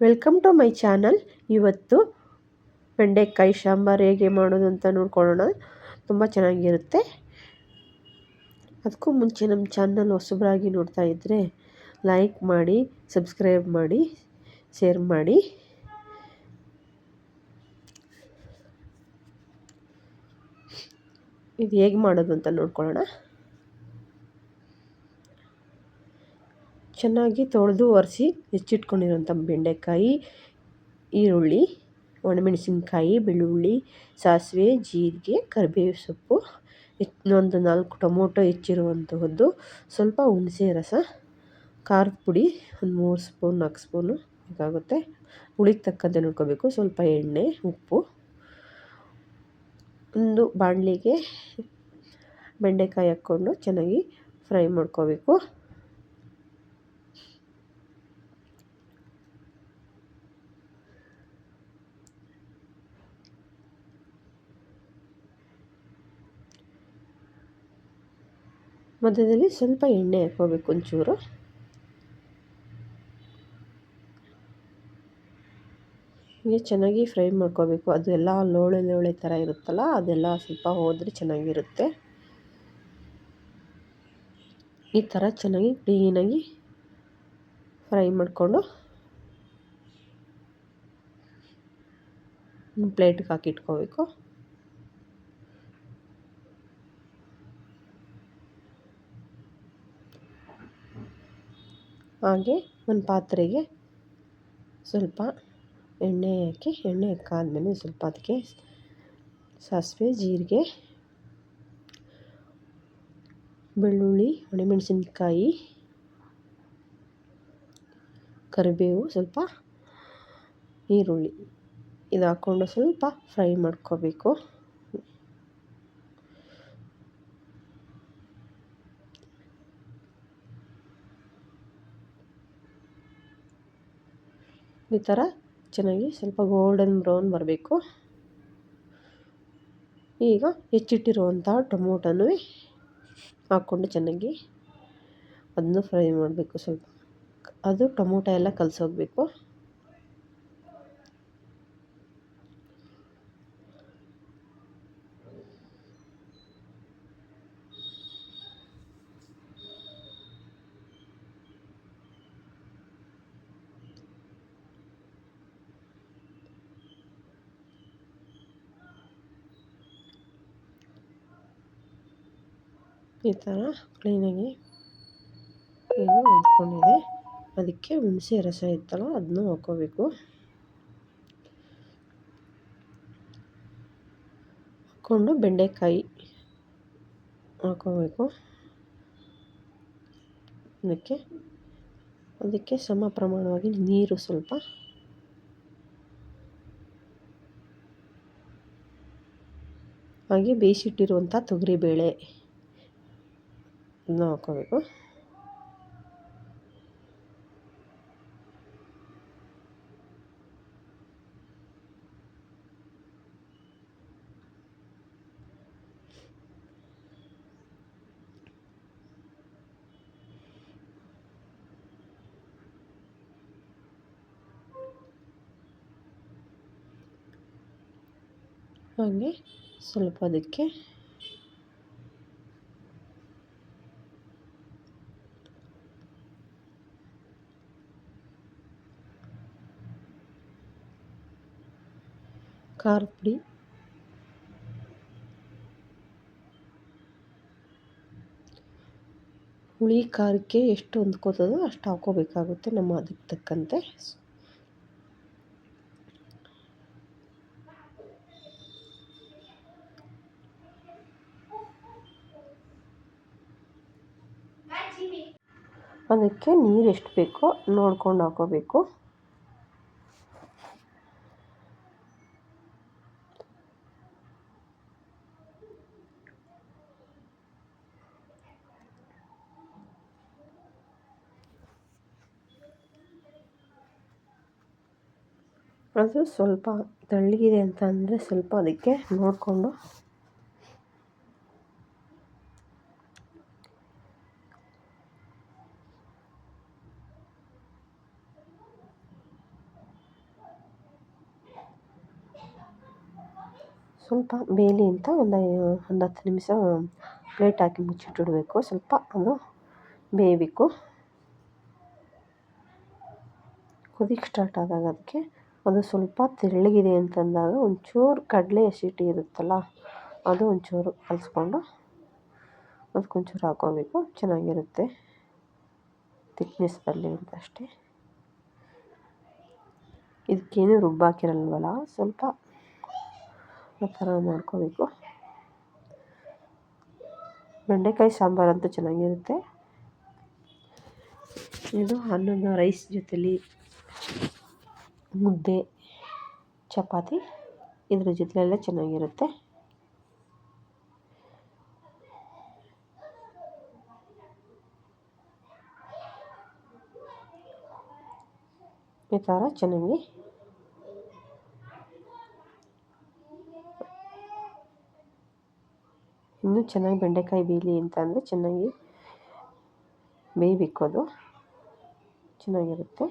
Welcome to my channel ಇವತ್ತು ಬೆಂಡೆಕಾಯಿ ಸಾಂಬಾರು ಹೇಗೆ ಮಾಡೋದು ಅಂತ ನೋಡ್ಕೊಳ್ಳೋಣ. ತುಂಬ ಚೆನ್ನಾಗಿರುತ್ತೆ. ಅದಕ್ಕೂ ಮುಂಚೆ ನಮ್ಮ ಚಾನಲ್ ಹೊಸಬರಾಗಿ ನೋಡ್ತಾ ಇದ್ದರೆ ಲೈಕ್ ಮಾಡಿ ಸಬ್ಸ್ಕ್ರೈಬ್ ಮಾಡಿ ಶೇರ್ ಮಾಡಿ. ಇದು ಹೇಗೆ ಮಾಡೋದು ಅಂತ ನೋಡ್ಕೊಳ್ಳೋಣ. ಚೆನ್ನಾಗಿ ತೊಳೆದು ಒರೆಸಿ ಹೆಚ್ಚಿಟ್ಕೊಂಡಿರುವಂಥ ಬೆಂಡೆಕಾಯಿ, ಈರುಳ್ಳಿ, ಒಣಮೆಣಸಿನ್ಕಾಯಿ, ಬೆಳ್ಳುಳ್ಳಿ, ಸಾಸಿವೆ, ಜೀರಿಗೆ, ಕರಿಬೇವು ಸೊಪ್ಪು ಒಂದು ನಾಲ್ಕು ಟೊಮೊಟೊ ಹೆಚ್ಚಿರುವಂಥದ್ದು ಸ್ವಲ್ಪ ಹುಣಸೆ ರಸ, ಖಾರದ ಪುಡಿ, ಒಂದು ಮೂರು ಸ್ಪೂನ್, ನಾಲ್ಕು ಸ್ಪೂನು ಬೇಕಾಗುತ್ತೆ. ಹುಳಿಗೆ ತಕ್ಕಂತೆ ನೋಡ್ಕೋಬೇಕು, ಸ್ವಲ್ಪ ಎಣ್ಣೆ, ಉಪ್ಪು. ಒಂದು ಬಾಣಲಿಗೆ ಬೆಂಡೆಕಾಯಿ ಹಾಕ್ಕೊಂಡು ಚೆನ್ನಾಗಿ ಫ್ರೈ ಮಾಡ್ಕೋಬೇಕು. ಮಧ್ಯದಲ್ಲಿ ಸ್ವಲ್ಪ ಎಣ್ಣೆ ಹಾಕೋಬೇಕು ಒಂಚೂರು. ಹೀಗೆ ಚೆನ್ನಾಗಿ ಫ್ರೈ ಮಾಡ್ಕೋಬೇಕು. ಅದೆಲ್ಲ ಲೋಳೆ ಲೋಳೆ ಥರ ಇರುತ್ತಲ್ಲ, ಅದೆಲ್ಲ ಸ್ವಲ್ಪ ಹೋದರೆ ಚೆನ್ನಾಗಿರುತ್ತೆ. ಈ ಥರ ಚೆನ್ನಾಗಿ ಕ್ಲೀನಾಗಿ ಫ್ರೈ ಮಾಡಿಕೊಂಡು ಪ್ಲೇಟ್ಗೆ ಹಾಕಿಟ್ಕೋಬೇಕು. ಹಾಗೆ ಒಂದು ಪಾತ್ರೆಗೆ ಸ್ವಲ್ಪ ಎಣ್ಣೆ ಹಾಕಿ, ಎಣ್ಣೆ ಹಾಕಾದ್ಮೇಲೆ ಸ್ವಲ್ಪ ಅದಕ್ಕೆ ಸಾಸಿವೆ, ಜೀರಿಗೆ, ಬೆಳ್ಳುಳ್ಳಿ, ಒಣಮೆಣಸಿನ್ಕಾಯಿ, ಕರಿಬೇವು, ಸ್ವಲ್ಪ ಈರುಳ್ಳಿ. ಇದು ಹಾಕ್ಕೊಂಡು ಸ್ವಲ್ಪ ಫ್ರೈ ಮಾಡ್ಕೋಬೇಕು. ಈ ಥರ ಚೆನ್ನಾಗಿ ಸ್ವಲ್ಪ ಗೋಲ್ಡನ್ ಬ್ರೌನ್ ಬರಬೇಕು. ಈಗ ಹೆಚ್ಚಿಟ್ಟಿರುವಂಥ ಟೊಮೊಟೊನೂ ಹಾಕ್ಕೊಂಡು ಚೆನ್ನಾಗಿ ಅದನ್ನು ಫ್ರೈ ಮಾಡಬೇಕು ಸ್ವಲ್ಪ. ಅದು ಟೊಮೊಟೊ ಎಲ್ಲ ಕಲಸೋಗ್ಬೇಕು. ಈ ಥರ ಕ್ಲೀನಾಗಿ ಈಗ ಉದ್ಕೊಂಡಿದೆ ಅದಕ್ಕೆ ಹುಣಸೆ ರಸ ಇತ್ತಲ್ಲ ಅದನ್ನು ಹಾಕ್ಕೋಬೇಕು. ಹಾಕ್ಕೊಂಡು ಬೆಂಡೆಕಾಯಿ ಹಾಕ್ಕೋಬೇಕು. ಅದಕ್ಕೆ ಅದಕ್ಕೆ ಸಮ ಪ್ರಮಾಣವಾಗಿ ನೀರು ಸ್ವಲ್ಪ. ಹಾಗೆ ಬೇಯಿಸಿಟ್ಟಿರುವಂಥ ತೊಗರಿಬೇಳೆ. ಇದನ್ನ ಹಾಕ್ಕೋಬೇಕು ಹಾಗೆ ಸ್ವಲ್ಪ ಅದಕ್ಕೆ ಖಾರದ ಪುಡಿ. ಹುಳಿ ಖಾರಕ್ಕೆ ಎಷ್ಟು ಹೊಂದ್ಕೋತದೋ ಅಷ್ಟು ಹಾಕೋಬೇಕಾಗುತ್ತೆ ನಮ್ಮ ಅದಕ್ಕೆ ತಕ್ಕಂತೆ. ಅದಕ್ಕೆ ನೀರು ಎಷ್ಟು ಬೇಕೋ ನೋಡ್ಕೊಂಡು ಹಾಕೋಬೇಕು. ಅದು ಸ್ವಲ್ಪ ತೆಳ್ಳಗಿದೆ ಅಂತ ಅಂದರೆ ಸ್ವಲ್ಪ ಅದಕ್ಕೆ ನೋಡಿಕೊಂಡು. ಸ್ವಲ್ಪ ಬೇಲಿ ಅಂತ ಒಂದು ಒಂದು ಹತ್ತು ನಿಮಿಷ ಪ್ಲೇಟ್ ಹಾಕಿ ಮುಚ್ಚಿಟ್ಟಿಡಬೇಕು. ಸ್ವಲ್ಪ ಅದು ಬೇಯಬೇಕು. ಕುದಿಗೆ ಸ್ಟಾರ್ಟ್ ಆದಾಗ ಅದಕ್ಕೆ ಅದು ಸ್ವಲ್ಪ ತೆಳ್ಳಗಿದೆ ಅಂತಂದಾಗ ಒಂಚೂರು ಕಡಲೆ ಹಸಿಟ್ಟು ಇರುತ್ತಲ್ಲ, ಅದು ಒಂಚೂರು ಕಲಿಸ್ಕೊಂಡು ಅದಕ್ಕೊಂಚೂರು ಹಾಕ್ಕೋಬೇಕು. ಚೆನ್ನಾಗಿರುತ್ತೆ ತಿಕ್ನೆಸ್ ಬರಲಿ ಅಂತ ಅಷ್ಟೇ. ಇದಕ್ಕೇನು ರುಬ್ಬಾಕಿರಲ್ವಲ್ಲ ಸ್ವಲ್ಪ ಆ ಥರ ಮಾಡ್ಕೋಬೇಕು. ಬೆಂಡೆಕಾಯಿ ಸಾಂಬಾರಂತೂ ಚೆನ್ನಾಗಿರುತ್ತೆ. ಇದು ಅನ್ನದ ರೈಸ್ ಜೊತೆಲಿ ಮುದ್ದೆ, ಚಪಾತಿ ಇದ್ರ ಜೊತೆಲೆಲ್ಲ ಚೆನ್ನಾಗಿರುತ್ತೆ. ಈ ಥರ ಚೆನ್ನಾಗಿ ಇನ್ನೂ ಚೆನ್ನಾಗಿ ಬೆಂಡೆಕಾಯಿ ಬೇಯಲಿ ಅಂತ ಅಂದರೆ ಚೆನ್ನಾಗಿ ಬೇಯಬೇಕು ಅದು. ಚೆನ್ನಾಗಿರುತ್ತೆ.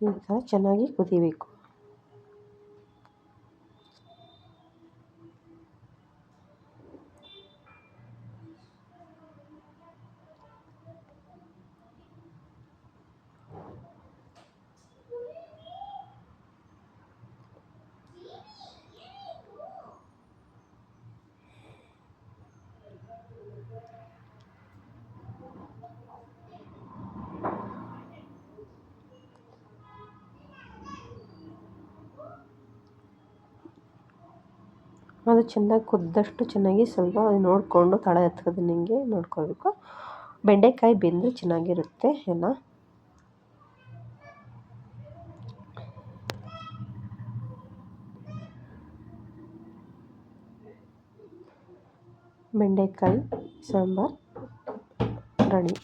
ಈ ಥರ ಚೆನ್ನಾಗಿ ಕುದಿಬೇಕು ಅದು ಚೆನ್ನಾಗಿ ಕುದ್ದಷ್ಟು ಚೆನ್ನಾಗಿ ಸ್ವಲ್ಪ ನೋಡಿಕೊಂಡು ತಳ ಎತ್ಕೋದು ನೋಡ್ಕೋಬೇಕು ಬೆಂಡೆಕಾಯಿ ಬೆಂದರೆ ಚೆನ್ನಾಗಿರುತ್ತೆ ಎಲ್ಲ. ಬೆಂಡೆಕಾಯಿ, ಸಾಂಬಾರು ರೆಡಿ